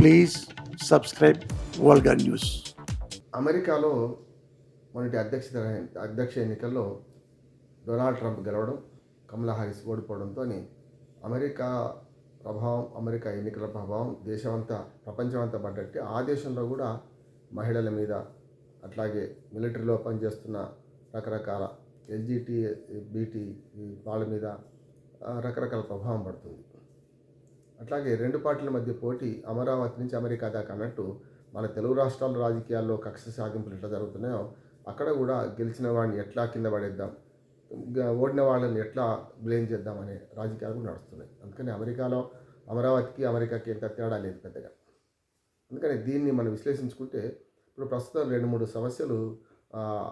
Please subscribe వల్గా news. అమెరికాలో మొన్నటి అధ్యక్ష అధ్యక్ష ఎన్నికల్లో డొనాల్డ్ ట్రంప్ గెలవడం కమలా హారిస్ ఓడిపోవడంతో అమెరికా ప్రభావం అమెరికా ఎన్నికల ప్రభావం దేశమంతా ప్రపంచమంతా పడ్డట్టు. ఆ దేశంలో కూడా మహిళల మీద అట్లాగే మిలిటరీలో పనిచేస్తున్న రకరకాల ఎల్జిటి బీటీ వాళ్ళ మీద రకరకాల ప్రభావం పడుతుంది. అట్లాగే రెండు పార్టీల మధ్య పోటీ అమరావతి నుంచి అమెరికా దాకా అన్నట్టు మన తెలుగు రాష్ట్రాల రాజకీయాల్లో కక్ష సాధింపులు ఎట్లా జరుగుతున్నాయో అక్కడ కూడా గెలిచిన వాడిని ఎట్లా కింద పడేద్దాం ఓడిన వాళ్ళని ఎట్లా బ్లేమ్ చేద్దామనే రాజకీయాలు కూడా నడుస్తున్నాయి. అందుకని అమెరికాలో అమరావతికి అమెరికాకి ఎంత తేడా లేదు పెద్దగా. అందుకని దీన్ని మనం విశ్లేషించుకుంటే ఇప్పుడు ప్రస్తుతం రెండు మూడు సమస్యలు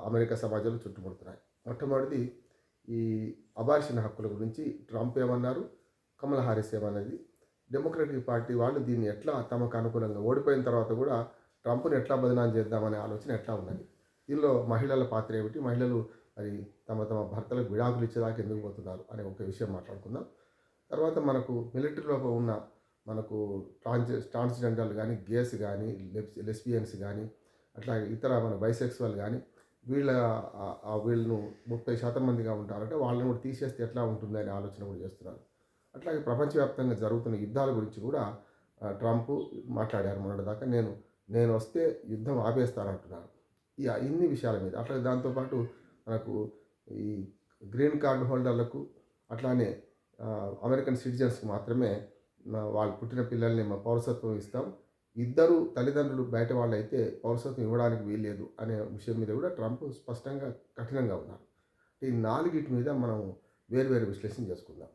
అమెరికా సమాజంలో చుట్టుముడుతున్నాయి మొట్టమొదటిది ఈ అబార్షన్ హక్కుల గురించి ట్రంప్ ఏమన్నారు? కమల్ హారిస్ ఏమన్నది? డెమోక్రటిక్ పార్టీ వాళ్ళు దీన్ని ఎట్లా తమకు అనుకూలంగా ఓడిపోయిన తర్వాత కూడా ట్రంప్ను ఎట్లా బదనాం చేద్దామనే ఆలోచన ఎట్లా ఉన్నది? దీనిలో మహిళల పాత్ర ఏమిటి? మహిళలు మరి తమ తమ భర్తలకు విడాకులు ఇచ్చేదాకా ఎందుకు పోతున్నారు అనే ఒక విషయం మాట్లాడుకుందాం. తర్వాత మనకు మిలిటరీలో ఉన్న మనకు ట్రాన్స్ ట్రాన్స్జెండర్లు కానీ గేస్ కానీ లెస్బియన్స్ కానీ అట్లాగే ఇతర మన బైసెక్స్వల్ కానీ వీళ్ళ ఆ- వీళ్ళను ముప్పై శాతం మందిగా ఉంటారంటే వాళ్ళని కూడా తీసేస్తే ఎట్లా ఉంటుంది అనే ఆలోచన కూడా చేస్తున్నారు. అట్లాగే ప్రపంచవ్యాప్తంగా జరుగుతున్న యుద్ధాల గురించి కూడా ట్రంప్ మాట్లాడారు మొన్నటిదాకా. నేను నేను వస్తే యుద్ధం ఆపేస్తానంటున్నారు. ఇక ఇన్ని విషయాల మీద. అట్లాగే దాంతోపాటు మనకు ఈ గ్రీన్ కార్డు హోల్డర్లకు అట్లానే అమెరికన్ సిటిజన్స్కి మాత్రమే వాళ్ళు పుట్టిన పిల్లల్ని మా పౌరసత్వం ఇస్తాం. ఇద్దరు తల్లిదండ్రులు బయట వాళ్ళు అయితే పౌరసత్వం ఇవ్వడానికి వీల్లేదు అనే విషయం మీద కూడా ట్రంప్ స్పష్టంగా కఠినంగా ఉన్నారు. ఈ నాలుగిటి మీద మనం వేరు వేరు విశ్లేషణ చేసుకుందాం.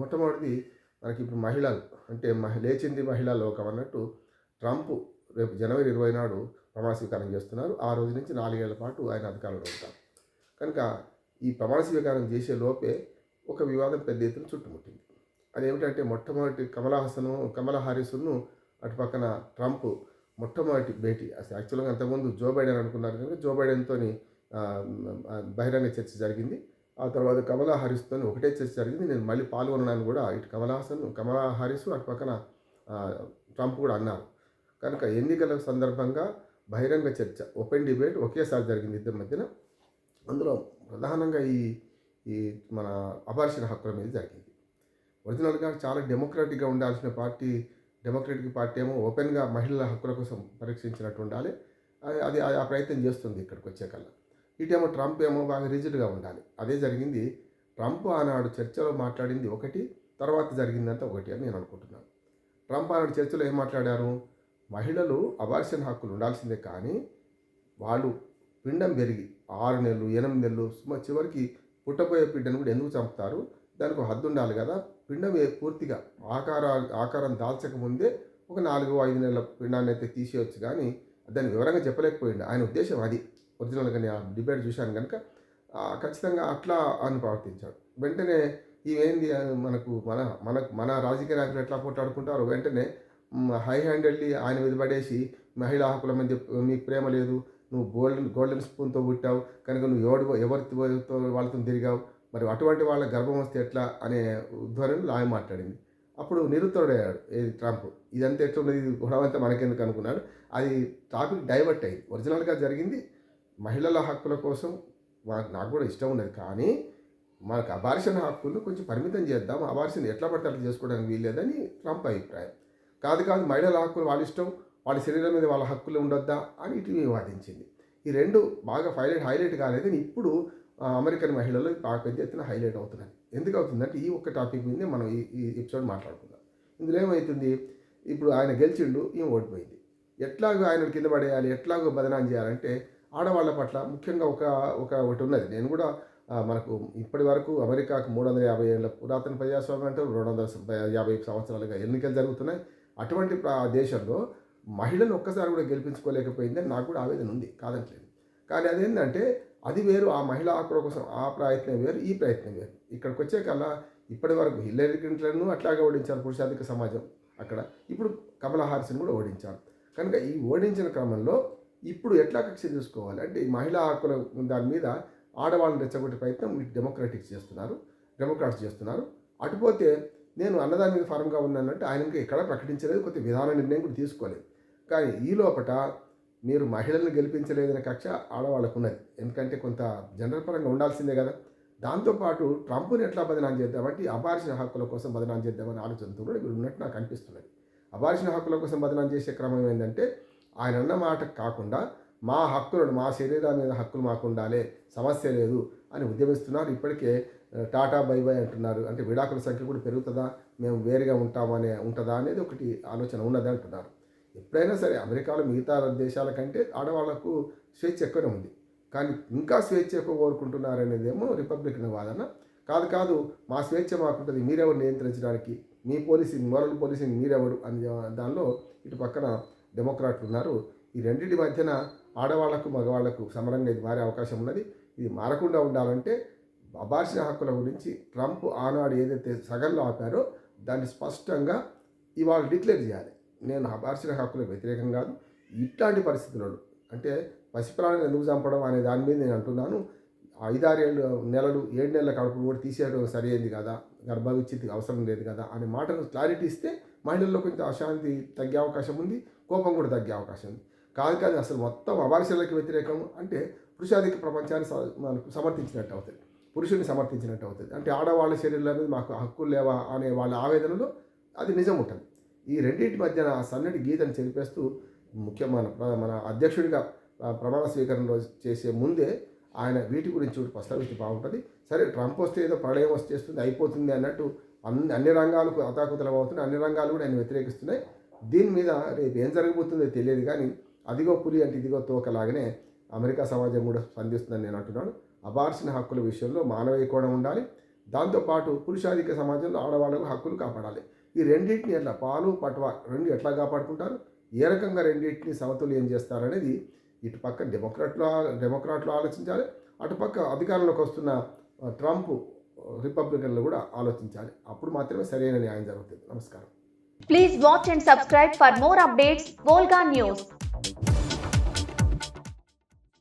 మొట్టమొదటిది మనకి ఇప్పుడు మహిళలు అంటే మహి లేచింది మహిళా లోకం అన్నట్టు ట్రంప్ రేపు జనవరి ఇరవై నాడు ప్రమాణ స్వీకారం చేస్తున్నారు. ఆ రోజు నుంచి నాలుగేళ్ళ పాటు ఆయన అధికారంలో ఉంటారు. కనుక ఈ ప్రమాణ స్వీకారం చేసే లోపే ఒక వివాదం పెద్ద ఎత్తున చుట్టుముట్టింది. అదేమిటంటే మొట్టమొదటి కమలా హాసను కమలా హారిస్ను అటు పక్కన ట్రంప్ మొట్టమొదటి భేటీ అసలు యాక్చువల్గా అంతకుముందు జో బైడెన్ అనుకున్నారు కనుక జో బైడెన్తో బహిరంగ చర్చ జరిగింది. ఆ తర్వాత కమలా హారిస్తో ఒకటే చర్చ జరిగింది. నేను మళ్ళీ పాల్గొనడానికి కూడా ఇటు కమలాసన్ కమలా హారిస్ అటు పక్కన ట్రంప్ కూడా అన్నారు. కనుక ఎన్నికల సందర్భంగా బహిరంగ చర్చ ఓపెన్ డిబేట్ ఒకేసారి జరిగింది ఇద్దరి మధ్యన. అందులో ప్రధానంగా ఈ ఈ మన అబార్షన్ హక్కుల మీద జరిగింది. ఒరిజినల్గా చాలా డెమోక్రాటిక్గా ఉండాల్సిన పార్టీ డెమోక్రటిక్ పార్టీ ఏమో ఓపెన్గా మహిళల హక్కుల కోసం పరీక్షించినట్టు ఉండాలి. అది అది ఆ ప్రయత్నం చేస్తుంది ఇక్కడికి వచ్చేకల్లా ఇటేమో ట్రంప్ ఏమో బాగా రిజిడ్గా ఉండాలి. అదే జరిగింది. ట్రంప్ ఆనాడు చర్చలో మాట్లాడింది ఒకటి తర్వాత జరిగిందంతా ఒకటి అని నేను అనుకుంటున్నాను. ట్రంప్ ఆనాడు చర్చలో ఏం మాట్లాడారు? మహిళలు అబార్షన్ హక్కులు ఉండాల్సిందే కానీ వాళ్ళు పిండం పెరిగి ఆరు నెలలు ఎనిమిది నెలలు సుమ- చివరికి పుట్టబోయే బిడ్డను కూడా ఎందుకు చంపుతారు? దానికి ఒక హద్దు ఉండాలి కదా. పిండం ఏ- పూర్తిగా ఆకార ఆకారం దాల్చక ముందే ఒక నాలుగు ఐదు నెలల పిండాన్ని అయితే తీసేయచ్చు కానీ దాన్ని వివరంగా చెప్పలేకపోయింది ఆయన ఉద్దేశం అది. ఒరిజినల్గా నేను ఆ డిబేట్ చూశాను కనుక ఖచ్చితంగా అట్లా అని ప్రవర్తించాడు. వెంటనే ఇవేంది మనకు మన మనకు మన రాజకీయ నాయకులు ఎట్లా పోట్లాడుకుంటారు వెంటనే హై హ్యాండెడ్లీ ఆయన మీద పడేసి మహిళా హక్కుల మధ్య నీకు ప్రేమ లేదు నువ్వు గోల్డెన్ గోల్డెన్ స్పూన్తో పుట్టావు కనుక నువ్వు ఎవడు ఎవరితో వాళ్ళతో తిరిగావు మరి అటువంటి వాళ్ళ గర్భం వస్తే ఎట్లా? అనే ధ్వనిలో లాయ మాట్లాడింది. అప్పుడు నిరుత్తరుడయ్యాడు ఏది ట్రంప్. ఇదంతా ఎట్లున్నది? ఇది గొడవంతా మనకెందుకు అనుకున్నాడు. అది టాపిక్ డైవర్ట్ అయింది. ఒరిజినల్గా జరిగింది. మహిళల హక్కుల కోసం మనకు నాకు కూడా ఇష్టం ఉన్నది కానీ మనకు అబార్షన్ హక్కులు కొంచెం పరిమితం చేద్దాం. అబార్షన్ ఎట్లా పడితే అట్లా చేసుకోవడానికి వీల్లేదని ట్రంప్ అభిప్రాయం. కాదు కాదు మహిళల హక్కులు వాళ్ళ ఇష్టం వాళ్ళ శరీరం మీద వాళ్ళ హక్కులు ఉండొద్దా అని ఇటు వాదించింది. ఈ రెండు బాగా హైలైట్ హైలైట్ కాలేదని ఇప్పుడు అమెరికన్ మహిళలు బాగా పెద్ద ఎత్తున హైలైట్ అవుతున్నాయి. ఎందుకు అవుతుందంటే ఈ ఒక్క టాపిక్ మీదే మనం ఈ ఈ ఎపిసోడ్ మాట్లాడుకుందాం. ఇందులో ఏమవుతుంది ఇప్పుడు ఆయన గెలిచిండు ఈమె ఓడిపోయింది. ఎట్లాగో ఆయన కింద పడేయాలి ఎట్లాగో బదనాం చేయాలంటే ఆడవాళ్ళ పట్ల ముఖ్యంగా ఒక ఒక ఒకటి ఉన్నది. నేను కూడా మనకు ఇప్పటి వరకు అమెరికాకు మూడు వందల యాభై ఏళ్ళ పురాతన ప్రజాస్వామ్యం అంటే రెండు వందల యాభై సంవత్సరాలుగా ఎన్నికలు జరుగుతున్నాయి. అటువంటి దేశంలో మహిళను ఒక్కసారి కూడా గెలిపించుకోలేకపోయిందని నాకు కూడా ఆవేదన ఉంది. కాదంటలేదు కానీ అదేంటంటే అది వేరు ఆ మహిళ ఆకుల కోసం ఆ ప్రయత్నం వేరు ఈ ప్రయత్నం వేరు. ఇక్కడికి వచ్చే కల్లా ఇప్పటి వరకు హిల్లరీ క్లింటన్ను అట్లాగే ఓడించారు పురుషాధిక సమాజం అక్కడ. ఇప్పుడు కమలా హారిస్ని కూడా ఓడించారు. కనుక ఈ ఓడించిన క్రమంలో ఇప్పుడు ఎట్లా కక్ష తీసుకోవాలి? అంటే ఈ మహిళా హక్కుల దాని మీద ఆడవాళ్ళని రెచ్చగొట్టే ప్రయత్నం డెమోక్రాటిక్స్ చేస్తున్నారు డెమోక్రాట్స్ చేస్తున్నారు. అటుపోతే నేను అన్నదాని మీద ఫారంగా ఉన్నానంటే ఆయన ఇంకా ఎక్కడ ప్రకటించలేదు కొత్త విధాన నిర్ణయం కూడా తీసుకోలేదు. కానీ ఈ లోపట మీరు మహిళలను గెలిపించలేదనే కక్ష ఆడవాళ్ళకు ఉన్నది ఎందుకంటే కొంత జనరల్ పరంగా ఉండాల్సిందే కదా. దాంతోపాటు ట్రంప్ని ఎట్లా బదనాం చేద్దామంటే ఈ హక్కుల కోసం బదనాం చేద్దామని ఆలోచనతో కూడా వీళ్ళు ఉన్నట్టు నాకు అనిపిస్తున్నది. అబార్షణ హక్కుల కోసం బదనాం చేసే క్రమం ఏంటంటే ఆయన అన్న మాట కాకుండా మా హక్కులను మా శరీరాల మీద హక్కులు మాకు ఉండాలి సమస్య లేదు అని ఉద్యమిస్తున్నారు. ఇప్పటికే టాటా బై బై అంటున్నారు. అంటే విడాకుల సంఖ్య కూడా పెరుగుతుందా? మేము వేరుగా ఉంటామనే ఉంటుందా అనేది ఒకటి ఆలోచన ఉన్నది అంటున్నారు. ఎప్పుడైనా సరే అమెరికాలో మిగతా దేశాల కంటే ఆడవాళ్ళకు స్వేచ్ఛ ఎక్కువనే ఉంది. కానీ ఇంకా స్వేచ్ఛ ఎక్కువ కోరుకుంటున్నారనేదేమో రిపబ్లికన్ వాదన కాదు కాదు మా స్వేచ్ఛ మాకుంటుంది మీరెవరు నియంత్రించడానికి? మీ పోలీసింగ్ మోరల్ పోలీసింగ్ మీరెవరు? అని దానిలో ఇటు పక్కన డెమోక్రాట్లు ఉన్నారు. ఈ రెండింటి మధ్యన ఆడవాళ్ళకు మగవాళ్ళకు సమరంగా ఇది మారే అవకాశం ఉన్నది. ఇది మారకుండా ఉండాలంటే అబార్షణ హక్కుల గురించి ట్రంప్ ఆనాడు ఏదైతే సగంలో ఆపారో దాన్ని స్పష్టంగా ఇవాళ డిక్లేర్ చేయాలి. నేను అబార్షణ హక్కులకు వ్యతిరేకం కాదు. ఇట్లాంటి పరిస్థితులలో అంటే పసిప్రాణం ఎందుకు చంపడం అనే దాని మీద నేను అంటున్నాను. ఐదారేళ్ళు నెలలు ఏడు నెలల కడుపు కూడా తీసేయడం సరైంది కదా. గర్భవిచ్ఛితి అవసరం లేదు కదా అనే మాటను క్లారిటీ ఇస్తే మహిళల్లో కొంచెం అశాంతి తగ్గే అవకాశం ఉంది కోపం కూడా తగ్గే అవకాశం ఉంది. కాదు కాదు అసలు మొత్తం అబార్షణలకు వ్యతిరేకం అంటే పురుషాధిక ప్రపంచాన్ని మనకు సమర్థించినట్టు అవుతుంది. పురుషుడిని సమర్థించినట్టు అవుతుంది. అంటే ఆడవాళ్ళ శరీరాల మీద మాకు హక్కులు లేవా అనే వాళ్ళ ఆవేదనలో అది నిజం ఉంటుంది. ఈ రెండింటి మధ్యన ఆ సన్నటి గీతను చెరిపేస్తూ ముఖ్యమైన ప్ర- మన అధ్యక్షుడిగా ప్రమాణ స్వీకరణలో చేసే ముందే ఆయన వీటి గురించి కూడా ప్రస్తావిస్తే బాగుంటుంది. సరే ట్రంప్ వస్తే ఏదో ప్రళయం వచ్చేస్తుంది అయిపోతుంది అన్నట్టు అన్ని అన్ని రంగాలకు అతాకుతలం అవుతున్నాయి అన్ని రంగాలు కూడా ఆయన వ్యతిరేకిస్తున్నాయి. దీని మీద రేపు ఏం జరగబోతుందో తెలియదు కానీ అదిగో పులి అంటే ఇదిగో తోకలాగానే అమెరికా సమాజం కూడా స్పందిస్తుందని నేను అంటున్నాను. అబార్సిన హక్కుల విషయంలో మానవీయ కోణం ఉండాలి. దాంతోపాటు పురుషాధిక సమాజంలో ఆడవాళ్ళకు హక్కులు కాపాడాలి. ఈ రెండింటిని ఎట్లా పాలు పట్వా రెండు ఎట్లా కాపాడుకుంటారు? ఏ రకంగా రెండింటిని సమతుల్యం చేస్తారనేది ఇటు పక్క డెమోక్రాట్లు డెమోక్రాట్లు ఆలోచించాలి అటుపక్క అధికారంలోకి వస్తున్న ట్రంప్ రిపబ్లికన్లు కూడా ఆలోచించాలి. అప్పుడు మాత్రమే సరైన న్యాయం జరుగుతుంది. నమస్కారం. Please watch and subscribe for more updates Volga news